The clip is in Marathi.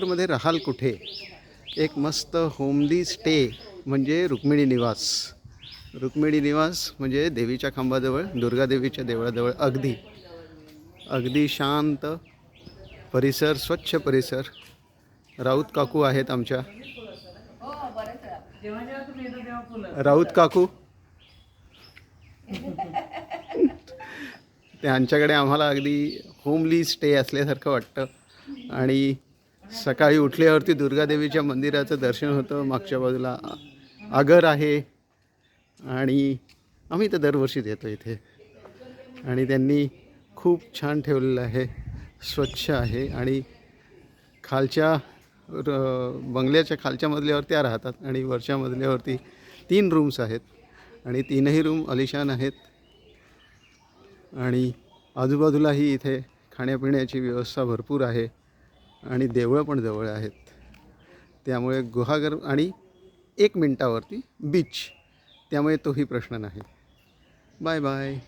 मध्ये राहाल कुठे? एक मस्त होमली स्टे म्हणजे रुक्मिणी निवास. रुक्मिणी निवास म्हणजे देवीच्या खांबाजवळ दुर्गादेवीच्या देवळाजवळ अगदी. अगदी शांत परिसर स्वच्छ परिसर. राऊत काकू आहेत आमच्या. राऊत काकू? त्यांच्याकडे आम्हाला अगदी होमली स्टे असल्यासारखं वाटतं. आणि सकाळी उठल्यावरती दुर्गादेवीच्या मंदिराचं दर्शन होतं मागच्या बाजूला आगर आहे. आणि आम्ही तर दरवर्षीच येतो इथे. आणि त्यांनी खूप छान ठेवलेलं आहे स्वच्छ आहे. आणि खालच्या र- बंगल्याच्या खालच्या मजल्यावर त्या राहतात. आणि वरच्या मजल्यावरती तीन रूम्स आहेत. आणि तीनही रूम अलिशान आहेत. आणि आजूबाजूलाही इथे खाण्यापिण्याची व्यवस्था भरपूर आहे. आणि देवळं पण जवळ आहेत. त्यामुळे गुहागर आणि एक मिनटावरती बीच त्यामुळे तोही प्रश्न नाही. Bye bye